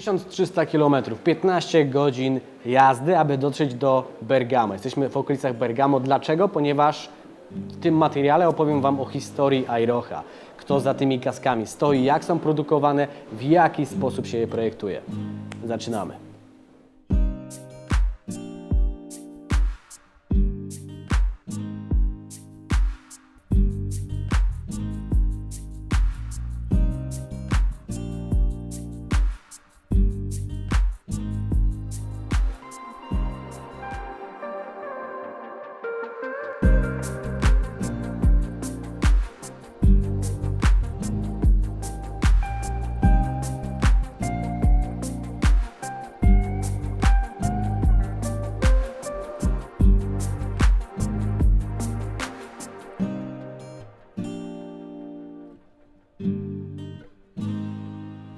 1300 km, 15 godzin jazdy, aby dotrzeć do Bergamo. Jesteśmy w okolicach Bergamo. Dlaczego? Ponieważ w tym materiale opowiem Wam o historii Airocha. Kto za tymi kaskami stoi, jak są produkowane, w jaki sposób się je projektuje. Zaczynamy.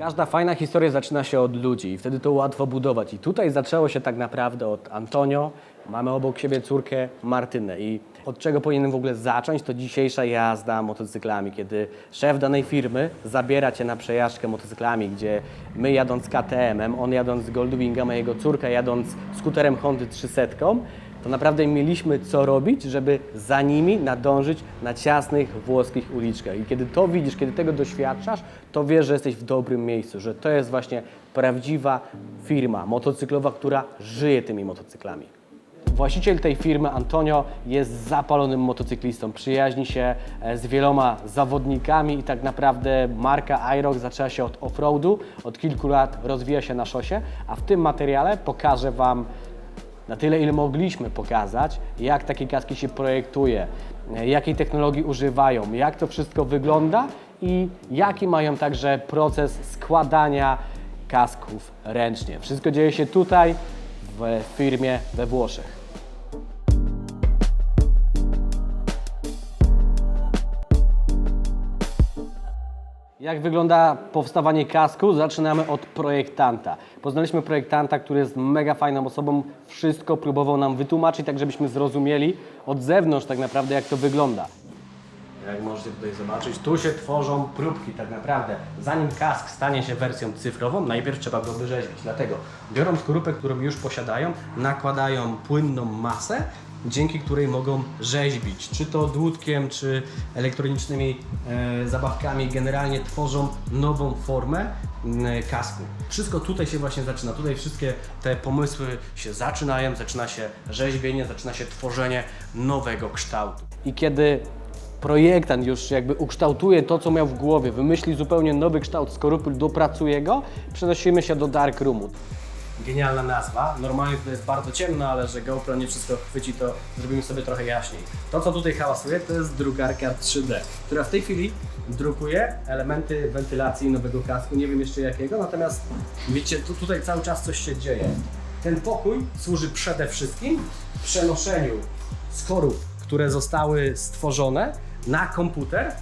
Każda fajna historia zaczyna się od ludzi i wtedy to łatwo budować. I tutaj zaczęło się tak naprawdę od Antonio. Mamy obok siebie córkę Martynę. I od czego powinienem w ogóle zacząć, to dzisiejsza jazda motocyklami, kiedy szef danej firmy zabiera cię na przejażdżkę motocyklami, gdzie my jadąc KTM-em, on jadąc Goldwingem, a jego córka jadąc skuterem Hondy 300, to naprawdę mieliśmy co robić, żeby za nimi nadążyć na ciasnych włoskich uliczkach. I kiedy to widzisz, kiedy tego doświadczasz, to wiesz, że jesteś w dobrym miejscu, że to jest właśnie prawdziwa firma motocyklowa, która żyje tymi motocyklami. Właściciel tej firmy, Antonio, jest zapalonym motocyklistą. Przyjaźni się e, z wieloma zawodnikami i tak naprawdę marka iRock zaczęła się od offroadu. Od kilku lat rozwija się na szosie, a w tym materiale pokażę Wam na tyle, ile mogliśmy pokazać, jak takie kaski się projektuje, jakiej technologii używają, jak to wszystko wygląda i jaki mają także proces składania kasków ręcznie. Wszystko dzieje się tutaj, w firmie we Włoszech. Jak wygląda powstawanie kasku? Zaczynamy od projektanta. Poznaliśmy projektanta, który jest mega fajną osobą. Wszystko próbował nam wytłumaczyć, tak żebyśmy zrozumieli od zewnątrz tak naprawdę, jak to wygląda. Jak możecie tutaj zobaczyć, tu się tworzą próbki tak naprawdę. Zanim kask stanie się wersją cyfrową, najpierw trzeba go wyrzeźbić. Dlatego biorą skorupę, którą już posiadają, nakładają płynną masę, dzięki której mogą rzeźbić, czy to dłutkiem, czy elektronicznymi e, zabawkami, generalnie tworzą nową formę m, kasku. Wszystko tutaj się właśnie zaczyna, tutaj wszystkie te pomysły się zaczynają, zaczyna się rzeźbienie, zaczyna się tworzenie nowego kształtu. I kiedy projektant już jakby ukształtuje to, co miał w głowie, wymyśli zupełnie nowy kształt skorupy, dopracuje go, przenosimy się do Dark Roomu. Genialna nazwa. Normalnie to jest bardzo ciemno, ale że GoPro nie wszystko chwyci, to zrobimy sobie trochę jaśniej. To, co tutaj hałasuje, to jest drukarka 3D, która w tej chwili drukuje elementy wentylacji nowego kasku, nie wiem jeszcze jakiego, natomiast widzicie, tu, tutaj cały czas coś się dzieje. Ten pokój służy przede wszystkim przenoszeniu skorup, które zostały stworzone na komputer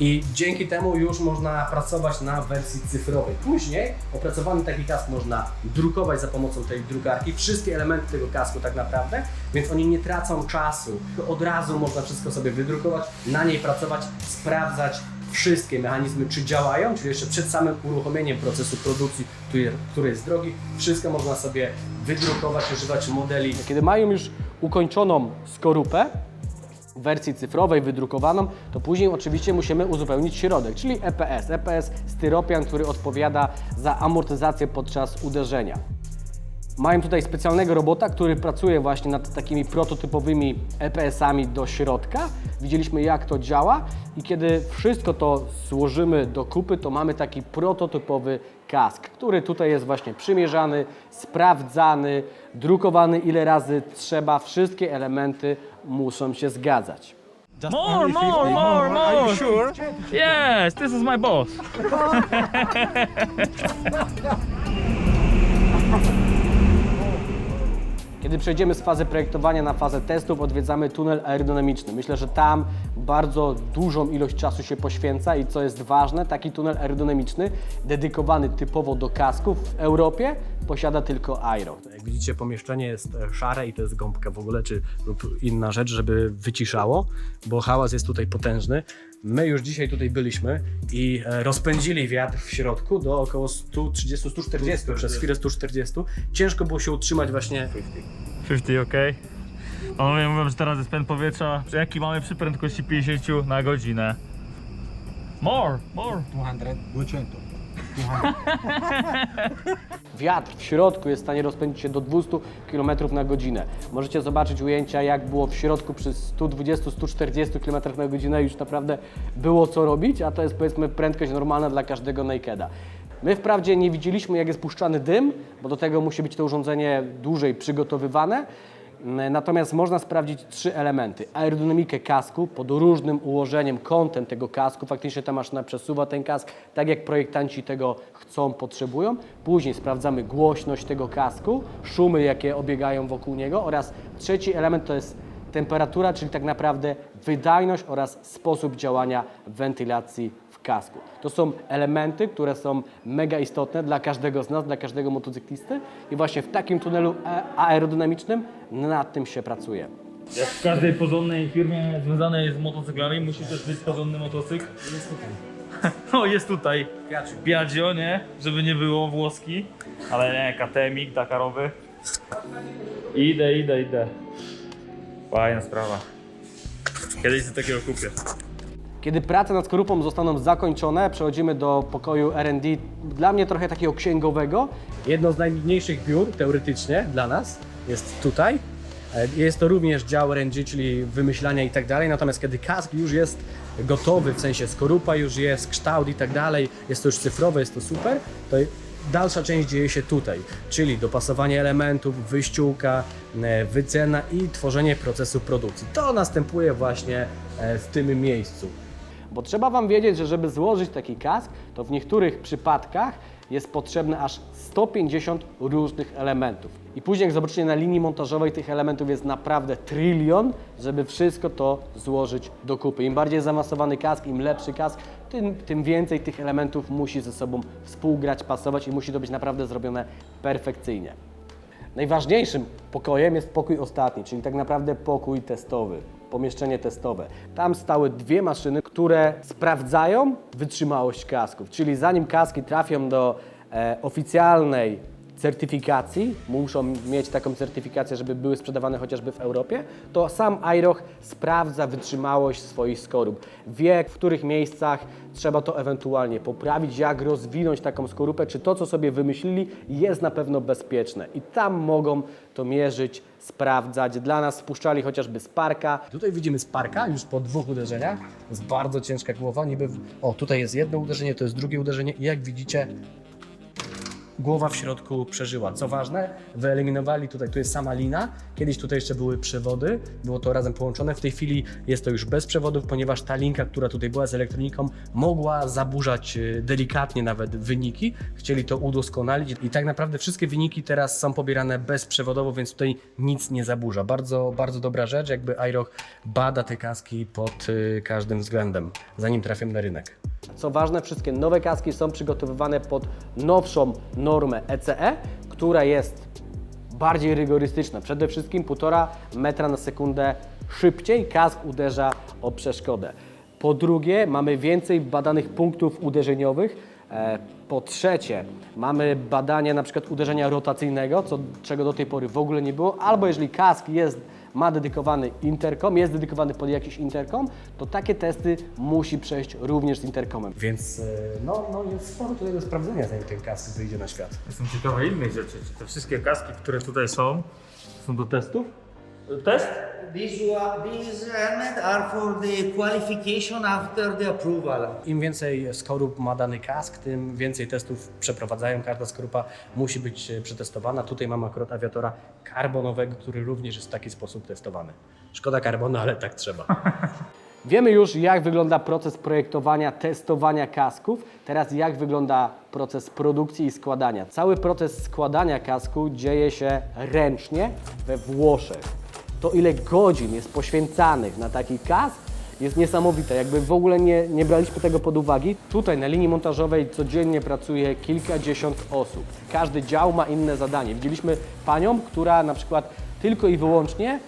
i dzięki temu już można pracować na wersji cyfrowej. Później opracowany taki kask można drukować za pomocą tej drukarki, wszystkie elementy tego kasku tak naprawdę, więc oni nie tracą czasu. Od razu można wszystko sobie wydrukować, na niej pracować, sprawdzać wszystkie mechanizmy, czy działają, czyli jeszcze przed samym uruchomieniem procesu produkcji, który- jest drogi, wszystko można sobie wydrukować, używać modeli. Kiedy mają już ukończoną skorupę, wersji cyfrowej, wydrukowaną, to później oczywiście musimy uzupełnić środek, czyli EPS. EPS styropian, który odpowiada za amortyzację podczas uderzenia. Mają tutaj specjalnego robota, który pracuje właśnie nad takimi prototypowymi EPS-ami do środka. Widzieliśmy jak to działa i kiedy wszystko to złożymy do kupy, to mamy taki prototypowy kask, który tutaj jest właśnie przymierzany, sprawdzany, drukowany ile razy trzeba. Wszystkie elementy muszą się zgadzać. More, more, more, more. Are you sure? Yes, this is my boss. Kiedy przejdziemy z fazy projektowania na fazę testów, odwiedzamy tunel aerodynamiczny. Myślę, że tam bardzo dużą ilość czasu się poświęca i co jest ważne, taki tunel aerodynamiczny dedykowany typowo do kasków w Europie posiada tylko Aero. Jak widzicie, pomieszczenie jest e, szare i to jest gąbka w ogóle, czy lub inna rzecz, żeby wyciszało, bo hałas jest tutaj potężny. My już dzisiaj tutaj byliśmy i e, rozpędzili wiatr w środku do około 130-140, przez chwilę 140. Ciężko było się utrzymać właśnie 50, ok. Panowie mówią, że teraz jest pęd powietrza, jaki mamy przy prędkości 50 na godzinę. More, more. 200, 200. Wiatr w środku jest w stanie rozpędzić się do 200 km na godzinę. Możecie zobaczyć ujęcia, jak było w środku przy 120-140 km na godzinę. Już naprawdę było co robić, a to jest powiedzmy prędkość normalna dla każdego nakeda. My wprawdzie nie widzieliśmy, jak jest puszczany dym, bo do tego musi być to urządzenie dłużej przygotowywane. Natomiast można sprawdzić trzy elementy. Aerodynamikę kasku pod różnym ułożeniem, kątem tego kasku. Faktycznie ta maszyna przesuwa ten kask tak, jak projektanci tego chcą, potrzebują. Później sprawdzamy głośność tego kasku, szumy, jakie obiegają wokół niego oraz trzeci element to jest temperatura, czyli tak naprawdę wydajność oraz sposób działania wentylacji kasku. To są elementy, które są mega istotne dla każdego z nas, dla każdego motocyklisty i właśnie w takim tunelu aerodynamicznym nad tym się pracuje. Jak w każdej porządnej firmie związanej z motocyklami musi też być porządny motocykl. Jest tutaj. O, jest tutaj. Piaggio, nie? Żeby nie było włoski. Ale nie, KTM, Dakarowy. Idę, idę, idę. Fajna sprawa. Kiedyś sobie takiego kupię. Kiedy prace nad skorupą zostaną zakończone, przechodzimy do pokoju R&D, dla mnie trochę takiego księgowego. Jedno z najmniejszych biur, teoretycznie, dla nas, jest tutaj. E, Jest to również dział R&D, czyli wymyślania i tak dalej, natomiast kiedy kask już jest gotowy, w sensie skorupa już jest, kształt i tak dalej, jest to już cyfrowe, jest to super, to dalsza część dzieje się tutaj, czyli dopasowanie elementów, wyściółka, e, wycena i tworzenie procesu produkcji. To następuje właśnie e, w tym miejscu. Bo trzeba Wam wiedzieć, że żeby złożyć taki kask, to w niektórych przypadkach jest potrzebne aż 150 różnych elementów. I później jak zobaczycie na linii montażowej tych elementów jest naprawdę trylion, żeby wszystko to złożyć do kupy. Im bardziej zaawansowany kask, im lepszy kask, tym, tym więcej tych elementów musi ze sobą współgrać, pasować i musi to być naprawdę zrobione perfekcyjnie. Najważniejszym pokojem jest pokój ostatni, czyli tak naprawdę pokój testowy, pomieszczenie testowe. Tam stały dwie maszyny, które sprawdzają wytrzymałość kasków, czyli zanim kaski trafią do e, oficjalnej certyfikacji, muszą mieć taką certyfikację, żeby były sprzedawane chociażby w Europie, to sam iRoch sprawdza wytrzymałość swoich skorup. Wie, w których miejscach trzeba to ewentualnie poprawić, jak rozwinąć taką skorupę, czy to, co sobie wymyślili, jest na pewno bezpieczne. I tam mogą to mierzyć, sprawdzać. Dla nas spuszczali chociażby Sparka. Tutaj widzimy Sparka już po dwóch uderzeniach. Jest bardzo ciężka głowa. Niby, o, tutaj jest jedno uderzenie, to jest drugie uderzenie i jak widzicie, głowa w środku przeżyła. Co ważne, wyeliminowali tutaj, tu jest sama lina, kiedyś tutaj jeszcze były przewody, było to razem połączone, w tej chwili jest to już bez przewodów, ponieważ ta linka, która tutaj była z elektroniką, mogła zaburzać e, delikatnie nawet wyniki, chcieli to udoskonalić i tak naprawdę wszystkie wyniki teraz są pobierane bezprzewodowo, więc tutaj nic nie zaburza. Bardzo, bardzo dobra rzecz, jakby iRock bada te kaski pod e, każdym względem, zanim trafią na rynek. Co ważne, wszystkie nowe kaski są przygotowywane pod nowszą normę ECE, która jest bardziej rygorystyczna. Przede wszystkim 1,5 metra na sekundę szybciej kask uderza o przeszkodę. Po drugie, mamy więcej badanych punktów uderzeniowych. E, Po trzecie, mamy badanie na przykład uderzenia rotacyjnego, co, czego do tej pory w ogóle nie było, albo jeżeli kask jest ma dedykowany interkom, jest dedykowany pod jakiś interkom, to takie testy musi przejść również z interkomem. Więc no, no jest sporo tutaj do sprawdzenia, zanim ten kask wyjdzie na świat. Jestem ciekawy innej rzeczy. Czy te wszystkie kaski, które tutaj są, są do testów? Test? These, these helmets are for the qualification after the approval. Im więcej skorup ma dany kask, tym więcej testów przeprowadzają. Każda skorupa musi być e, przetestowana. Tutaj mamy akurat awiatora karbonowego, który również jest w taki sposób testowany. Szkoda karbonu, ale tak trzeba. Wiemy już, jak wygląda proces projektowania, testowania kasków. Teraz jak wygląda proces produkcji i składania. Cały proces składania kasku dzieje się ręcznie we Włoszech. To ile godzin jest poświęcanych na taki kask jest niesamowite. Jakby w ogóle nie, nie braliśmy tego pod uwagę. Tutaj na linii montażowej codziennie pracuje kilkadziesiąt osób. Każdy dział ma inne zadanie. Widzieliśmy panią, która na przykład tylko i wyłącznie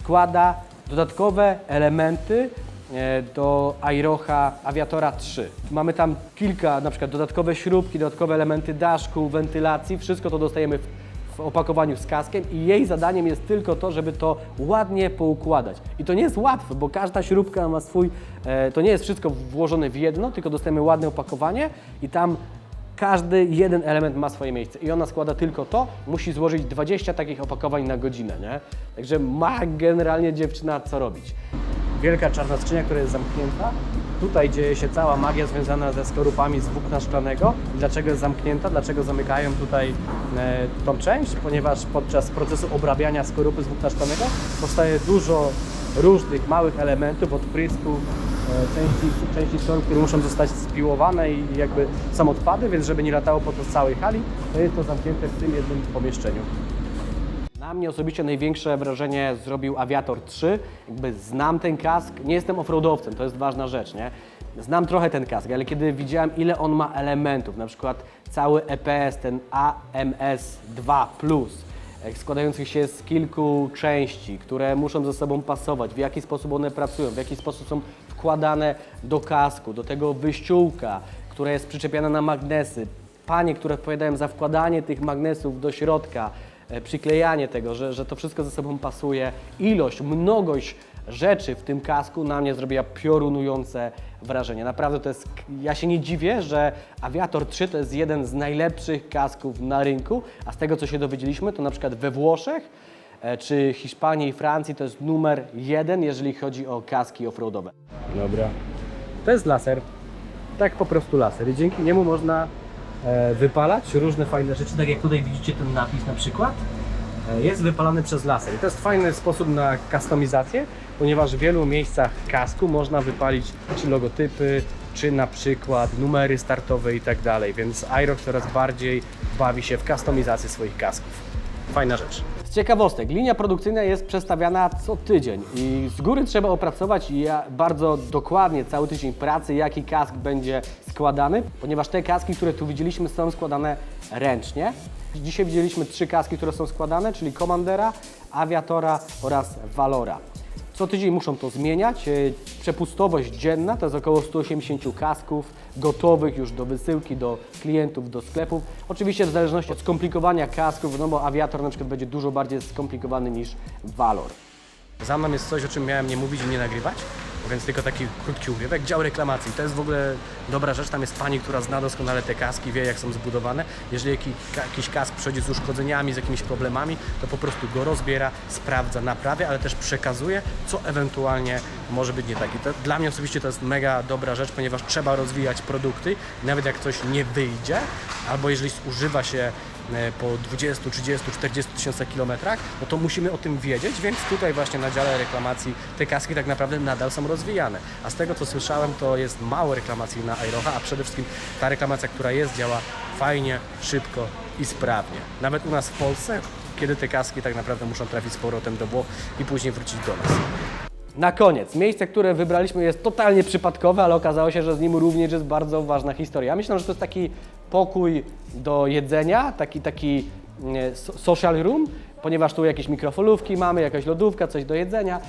składa dodatkowe elementy e, do Airocha Aviatora 3. Mamy tam kilka, na przykład dodatkowe śrubki, dodatkowe elementy daszku, wentylacji. Wszystko to dostajemy w, w opakowaniu z kaskiem i jej zadaniem jest tylko to, żeby to ładnie poukładać. I to nie jest łatwe, bo każda śrubka ma swój, e, to nie jest wszystko włożone w jedno, tylko dostajemy ładne opakowanie i tam każdy jeden element ma swoje miejsce i ona składa tylko to, musi złożyć 20 takich opakowań na godzinę, nie? Także ma generalnie dziewczyna co robić. Wielka czarna skrzynia, która jest zamknięta. Tutaj dzieje się cała magia związana ze skorupami z włókna szklanego. Dlaczego jest zamknięta? Dlaczego zamykają tutaj e, tą część? Ponieważ podczas procesu obrabiania skorupy z włókna szklanego powstaje dużo różnych małych elementów od prysku, e, części, części skorup, które muszą zostać spiłowane i jakby są odpady, więc żeby nie latało po to całej hali, to jest to zamknięte w tym jednym pomieszczeniu. Na mnie osobiście największe wrażenie zrobił Aviator 3. Jakby znam ten kask, nie jestem offroadowcem, to jest ważna rzecz, nie? Znam trochę ten kask, ale kiedy widziałem ile on ma elementów, na przykład cały EPS, ten AMS2+, e, składających się z kilku części, które muszą ze sobą pasować, w jaki sposób one pracują, w jaki sposób są wkładane do kasku, do tego wyściółka, która jest przyczepiana na magnesy, panie, które odpowiadają za wkładanie tych magnesów do środka, przyklejanie tego, że, że to wszystko ze sobą pasuje. Ilość, mnogość rzeczy w tym kasku na mnie zrobiła piorunujące wrażenie. Naprawdę to jest, ja się nie dziwię, że Aviator 3 to jest jeden z najlepszych kasków na rynku, a z tego co się dowiedzieliśmy, to na przykład we Włoszech e, czy Hiszpanii i Francji to jest numer jeden, jeżeli chodzi o kaski offroadowe. Dobra. To jest laser. Tak po prostu laser i dzięki niemu można e, wypalać różne fajne rzeczy, tak jak tutaj widzicie ten napis na przykład, e, jest wypalany przez laser. I to jest fajny sposób na kustomizację, ponieważ w wielu miejscach kasku można wypalić czy logotypy, czy na przykład numery startowe i tak dalej, więc Irox coraz bardziej bawi się w kustomizację swoich kasków. Fajna rzecz. Ciekawostek, linia produkcyjna jest przestawiana co tydzień i z góry trzeba opracować bardzo dokładnie cały tydzień pracy, jaki kask będzie składany, ponieważ te kaski, które tu widzieliśmy, są składane ręcznie. Dzisiaj widzieliśmy trzy kaski, które są składane, czyli Commandera, Aviatora oraz Valora. Co tydzień muszą to zmieniać. E, Przepustowość dzienna to jest około 180 kasków gotowych już do wysyłki do klientów, do sklepów. Oczywiście w zależności od skomplikowania kasków, no bo awiator na przykład będzie dużo bardziej skomplikowany niż Valor. Za mną jest coś, o czym miałem nie mówić i nie nagrywać, więc tylko taki krótki urywek. Dział reklamacji. To jest w ogóle dobra rzecz. Tam jest pani, która zna doskonale te kaski, wie jak są zbudowane. Jeżeli jakiś kask przychodzi z uszkodzeniami, z jakimiś problemami, to po prostu go rozbiera, sprawdza, naprawia, ale też przekazuje, co ewentualnie może być nie tak. I to, dla mnie osobiście to jest mega dobra rzecz, ponieważ trzeba rozwijać produkty, nawet jak coś nie wyjdzie, albo jeżeli używa się po 20, 30, 40 tysiącach kilometrach, no to musimy o tym wiedzieć, więc tutaj właśnie na dziale reklamacji te kaski tak naprawdę nadal są rozwijane. A z tego co słyszałem, to jest mało reklamacji na Aerocha, a przede wszystkim ta reklamacja, która jest, działa fajnie, szybko i sprawnie. Nawet u nas w Polsce, kiedy te kaski tak naprawdę muszą trafić z powrotem do Włoch i później wrócić do nas. Na koniec, miejsce, które wybraliśmy jest totalnie przypadkowe, ale okazało się, że z nim również jest bardzo ważna historia. Ja myślę, że to jest taki pokój do jedzenia, taki, taki so- social room, ponieważ tu jakieś mikrofalówki mamy, jakaś lodówka, coś do jedzenia,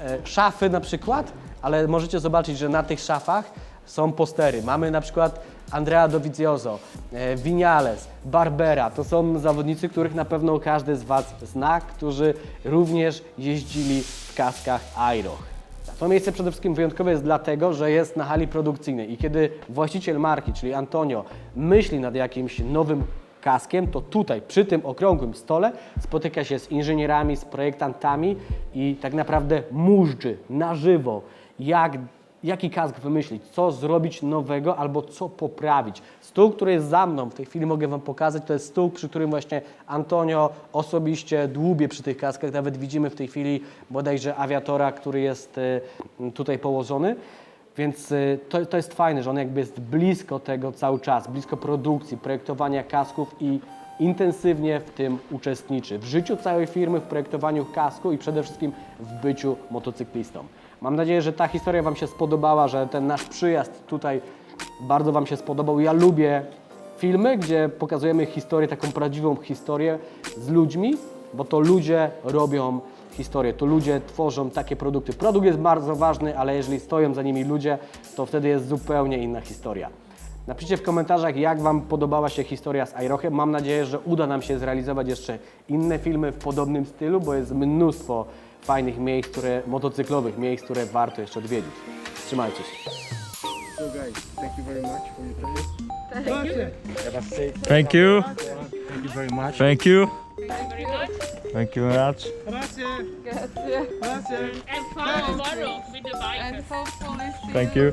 e, szafy na przykład, ale możecie zobaczyć, że na tych szafach są postery. Mamy na przykład Andrea Dovizioso, e, Vinales, Barbera. To są zawodnicy, których na pewno każdy z Was zna, którzy również jeździli w kaskach Airoch. To miejsce przede wszystkim wyjątkowe jest dlatego, że jest na hali produkcyjnej. I kiedy właściciel marki, czyli Antonio, myśli nad jakimś nowym kaskiem, to tutaj, przy tym okrągłym stole, spotyka się z inżynierami, z projektantami i tak naprawdę móżdży na żywo, jak jaki kask wymyślić, co zrobić nowego albo co poprawić. Stół, który jest za mną, w tej chwili mogę Wam pokazać, to jest stół, przy którym właśnie Antonio osobiście dłubie przy tych kaskach. Nawet widzimy w tej chwili bodajże awiatora, który jest y, tutaj położony. Więc y, to, to jest fajne, że on jakby jest blisko tego cały czas, blisko produkcji, projektowania kasków i intensywnie w tym uczestniczy. W życiu całej firmy, w projektowaniu kasku i przede wszystkim w byciu motocyklistą. Mam nadzieję, że ta historia Wam się spodobała, że ten nasz przyjazd tutaj bardzo Wam się spodobał. Ja lubię filmy, gdzie pokazujemy historię, taką prawdziwą historię z ludźmi, bo to ludzie robią historię, to ludzie tworzą takie produkty. Produkt jest bardzo ważny, ale jeżeli stoją za nimi ludzie, to wtedy jest zupełnie inna historia. Napiszcie w komentarzach, jak Wam podobała się historia z iRochem. Mam nadzieję, że uda nam się zrealizować jeszcze inne filmy w podobnym stylu, bo jest mnóstwo fajnych miejsc, które, motocyklowych miejsc, które warto jeszcze odwiedzić. Trzymajcie się. So guys, thank you very much for your time. Thank you. Thank you very much. Thank you. Thank you very much. And fun tomorrow with the bike. And hopefully see Thank you.